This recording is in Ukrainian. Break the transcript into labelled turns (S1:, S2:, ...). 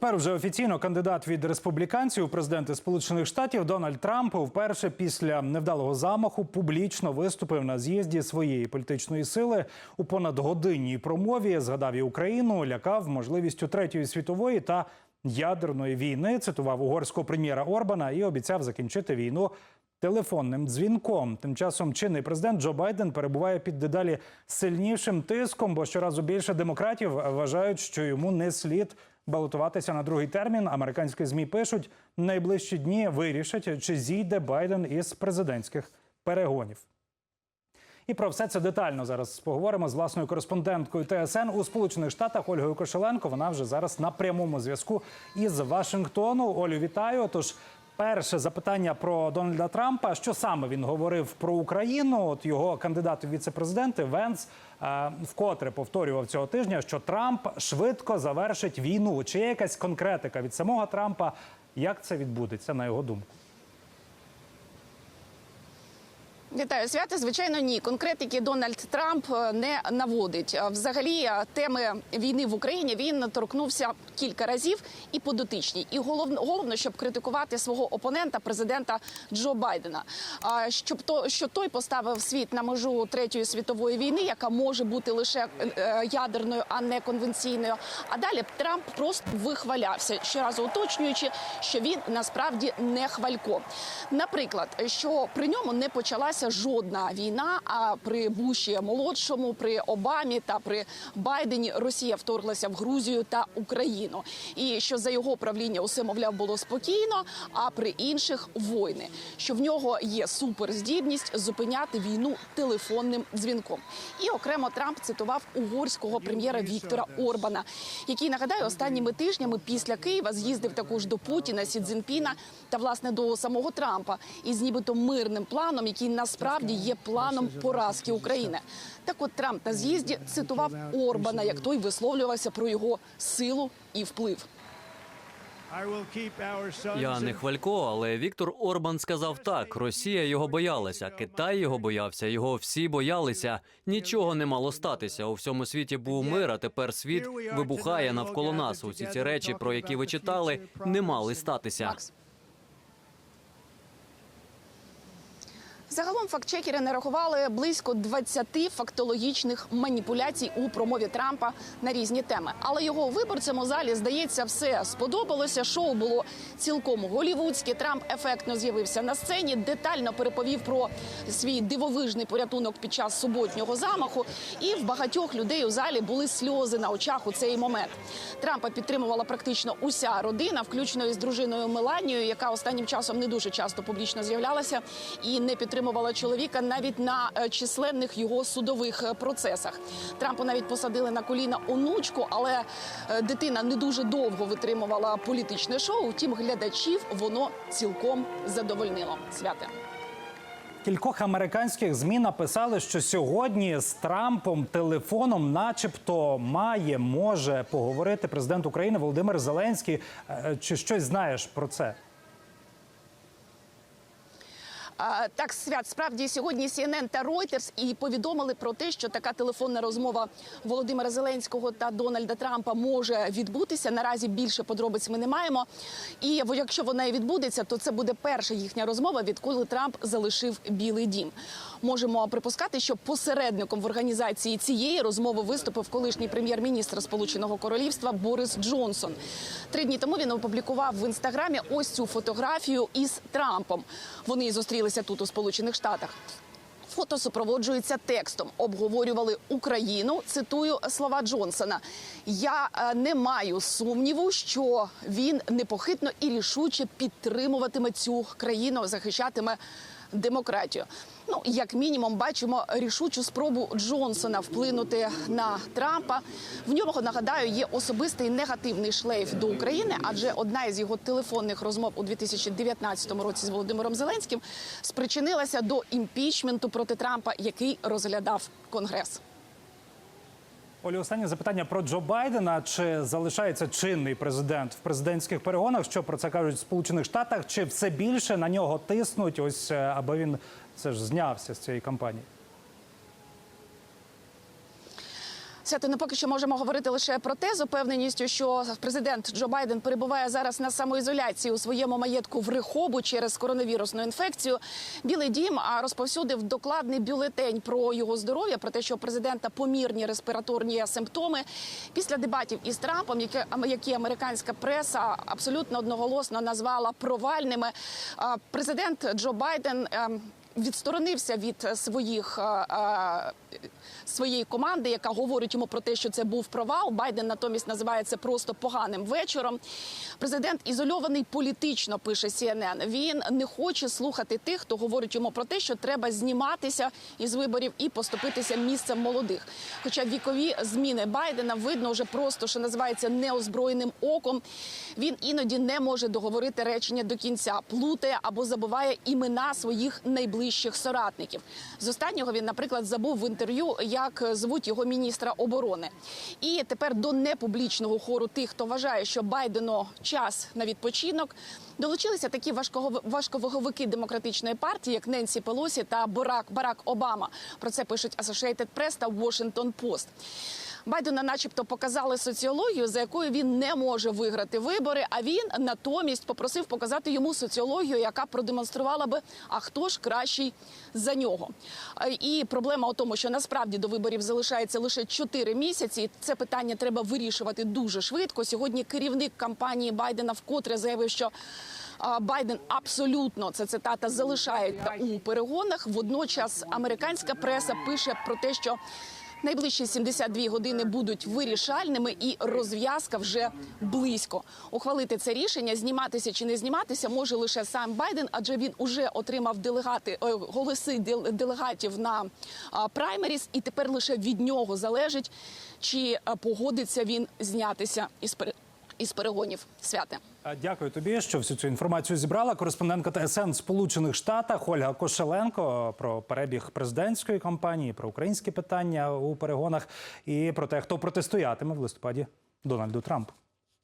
S1: Тепер вже офіційно кандидат від республіканців президенти Сполучених Штатів Дональд Трамп вперше після невдалого замаху публічно виступив на з'їзді своєї політичної сили у понадгодинній промові. Згадав і Україну, лякав можливістю третьої світової та ядерної війни. Цитував угорського прем'єра Орбана і обіцяв закінчити війну телефонним дзвінком. Тим часом чинний президент Джо Байден перебуває під дедалі сильнішим тиском, бо щоразу більше демократів вважають, що йому не слід балотуватися на другий термін. Американські змі пишуть, найближчі дні вирішать, чи зійде Байден із президентських перегонів. І про все це детально зараз поговоримо з власною кореспонденткою ТСН у Сполучених Штатах Ольгою Кошеленко. Вона вже зараз на прямому зв'язку із Вашингтону. Олю, вітаю. Тож перше запитання про Дональда Трампа. Що саме він говорив про Україну? От його кандидат у віце-президенти Венс е, вкотре повторював цього тижня, що Трамп швидко завершить війну. Чи є якась конкретика від самого Трампа? Як це відбудеться на його думку?
S2: Вітаю свято. Звичайно, ні. Конкретики Дональд Трамп е, не наводить. Е, Взагалі, е, теми війни в Україні він торкнувся кілька разів і по дотичній. І головно, головно, щоб критикувати свого опонента, президента Джо Байдена. А щоб то, що той поставив світ на межу третьої світової війни, яка може бути лише ядерною, а не конвенційною. А далі Трамп просто вихвалявся, щоразу уточнюючи, що він насправді не хвалько. Наприклад, що при ньому не почалася жодна війна. А при Буші молодшому, при Обамі та при Байдені Росія вторглася в Грузію та Україну. І що за його правління усе мовляв було спокійно, а при інших війни. Що в нього є суперздібність зупиняти війну телефонним дзвінком. І окремо Трамп цитував угорського прем'єра Віктора Орбана, який нагадаю останніми тижнями після Києва з'їздив також до Путіна, Сі Цзіньпіна та власне до самого Трампа із нібито мирним планом, який насправді є планом поразки України. Так от Трамп на з'їзді цитував Орбана, як той висловлювався про його силу і вплив.
S3: Я не хвалько, але Віктор Орбан сказав так: Росія його боялася, Китай його боявся, його всі боялися. Нічого не мало статися. У всьому світі був мир. А тепер світ вибухає навколо нас. Усі ці речі, про які ви читали, не мали статися.
S2: Загалом фактчекери нарахували близько 20 фактологічних маніпуляцій у промові Трампа на різні теми. Але його виборцям у залі здається, все сподобалося. Шоу було цілком голівудське. Трамп ефектно з'явився на сцені, детально переповів про свій дивовижний порятунок під час суботнього замаху. І в багатьох людей у залі були сльози на очах у цей момент. Трампа підтримувала практично уся родина, включно із дружиною Меланією, яка останнім часом не дуже часто публічно з'являлася і не підтримувала чоловіка навіть на е, численних його судових е, процесах. Трампу навіть посадили на коліна онучку, але е, дитина не дуже довго витримувала політичне шоу. Втім, глядачів воно цілком задовольнило. Святе.
S1: Кількох американських змі написали, що сьогодні з Трампом телефоном, начебто, має може поговорити президент України Володимир Зеленський. Чи щось знаєш про це?
S2: Так, свят справді сьогодні CNN та Reuters і повідомили про те, що така телефонна розмова Володимира Зеленського та Дональда Трампа може відбутися. Наразі більше подробиць ми не маємо. І якщо вона і відбудеться, то це буде перша їхня розмова, відколи Трамп залишив Білий Дім. Можемо припускати, що посередником в організації цієї розмови виступив колишній прем'єр-міністр Сполученого Королівства Борис Джонсон. Три дні тому він опублікував в інстаграмі ось цю фотографію із Трампом. Вони зустрілися тут у Сполучених Штатах. Фото супроводжується текстом. Обговорювали Україну. Цитую слова Джонсона. Я е, не маю сумніву, що він непохитно і рішуче підтримуватиме цю країну, захищатиме демократію. Ну, як мінімум, бачимо рішучу спробу Джонсона вплинути на Трампа. В нього нагадаю є особистий негативний шлейф до України, адже одна із його телефонних розмов у 2019 році з Володимиром Зеленським спричинилася до імпічменту проти Трампа, який розглядав Конгрес.
S1: Олі, останнє запитання про Джо Байдена. Чи залишається чинний президент в президентських перегонах? Що про це кажуть в Сполучених Штатах? Чи все більше на нього тиснуть? Ось е, аби він це ж знявся з цієї кампанії?
S2: Свято, не поки що можемо говорити лише про те з упевненістю, що президент Джо Байден перебуває зараз на самоізоляції у своєму маєтку в Рихобу через коронавірусну інфекцію. Білий дім розповсюдив докладний бюлетень про його здоров'я, про те, що у президента помірні респіраторні симптоми. Після дебатів із Трампом, які, які американська преса абсолютно одноголосно назвала провальними. Президент Джо Байден. ем, Відсторонився від своїх е, е, своєї команди, яка говорить йому про те, що це був провал. Байден натомість називає це просто поганим вечором. Президент ізольований політично, пише CNN. Він не хоче слухати тих, хто говорить йому про те, що треба зніматися із виборів і поступитися місцем молодих. Хоча вікові зміни Байдена видно вже просто, що називається неозброєним оком. Він іноді не може договорити речення до кінця, плутає або забуває імена своїх найближчих соратників. З останнього він, наприклад, забув в інтерв'ю, як звуть його міністра оборони. І тепер до непублічного хору тих, хто вважає, що Байдену час на відпочинок. Долучилися такі важковаговики демократичної партії, як Ненсі Пелосі та Барак, Барак Обама. Про це пишуть Associated Press та Washington Post. Байдена, начебто, показали соціологію, за якою він не може виграти вибори. А він натомість попросив показати йому соціологію, яка продемонструвала би, а хто ж кращий за нього. І проблема у тому, що насправді до виборів залишається лише 4 місяці. І Це питання треба вирішувати дуже швидко. Сьогодні керівник кампанії Байдена вкотре заявив, що. Байден абсолютно це цитата залишається у перегонах. Водночас американська преса пише про те, що Найближчі 72 години будуть вирішальними, і розв'язка вже близько. Ухвалити це рішення, зніматися чи не зніматися, може лише сам Байден, адже він уже отримав делегати е, голоси делегатів на праймеріс, і тепер лише від нього залежить, чи погодиться він знятися із із перегонів. Святе.
S1: Дякую тобі, що всю цю інформацію зібрала. Кореспондентка ТСН Сполучених Штатах Ольга Кошеленко про перебіг президентської кампанії, про українські питання у перегонах і про те, хто протистоятиме в листопаді Дональду Трампу.